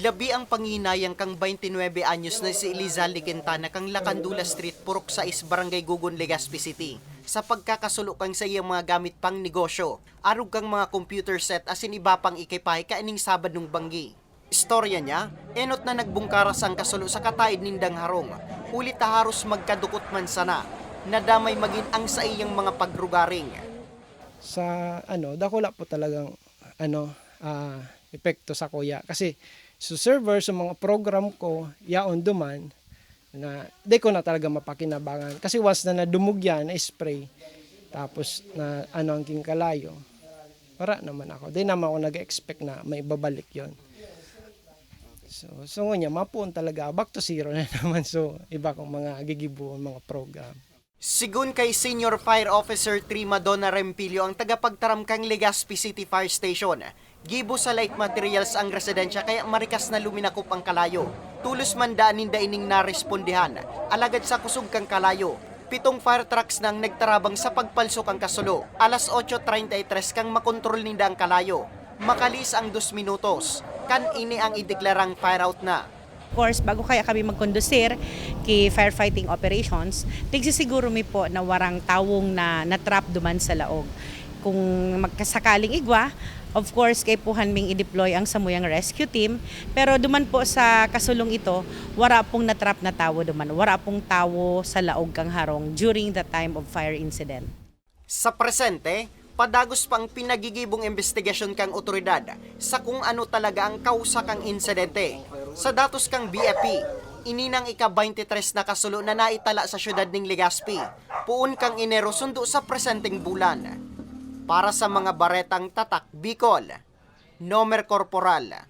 Labi ang panginayang kang 29 anyos na si Elizalde Quintana kang Lakandula Street, Purok 6, Barangay Gugun, Legazpi City. Sa pagkakasulo kang sa iyang mga gamit pang negosyo, arog kang mga computer set asin iba pang ikipahay kaining sabad nung banggi. Istorya niya, enot na nagbungkaras ang kasulo sa kataid nindang harong. Ulit haros magkadukot man sana, nadamay maging ang sa iyang mga pagrugaring. sa ano, dako po talagang ano, ah, epekto sa kuya. Kasi sa server sa mga program ko yaon duman na di ko na talaga mapakinabangan. Kasi once na nadumugyan na spray tapos na ano ang kalayo para naman ako. Di naman ako nag-expect na may babalik yon so so ngunya mapuon talaga. Back to zero na naman. So iba kong mga gigibuon mga program Sigun kay Senior Fire Officer 3 Madonna Rempilio ang tagapagtaram kang Legazpi City Fire Station. Gibo sa light materials ang residensya kaya marikas na luminakop ang kalayo. Tulos man daan ninda ining narespondihan. Alagad sa kusog kang kalayo. Pitong fire trucks nang nagtarabang sa pagpalsok ang kasulo. Alas 8.33 kang makontrol ninda ang kalayo. Makalis ang 2 minutos. Kan ini ang ideklarang fire out na. Course, bago kaya kami magkondusir kay firefighting operations, tigsisiguro mi po na warang tawong na natrap duman sa laog. Kung magkasakaling igwa, of course, kay puhan ming i-deploy ang samuyang rescue team. Pero duman po sa kasulong ito, wara pong natrap na tawo duman. Wara pong tawo sa laog kang harong during the time of fire incident. Sa presente, padagos pang pinagigibong investigasyon kang otoridad sa kung ano talaga ang kausa kang insidente. Sa datos kang BFP, ininang ika-23 na kasulo na naitala sa syudad ng Legazpi. Puun kang Enero sundo sa presenteng bulan. Para sa mga baretang tatak Bicol, Nomer Corporal,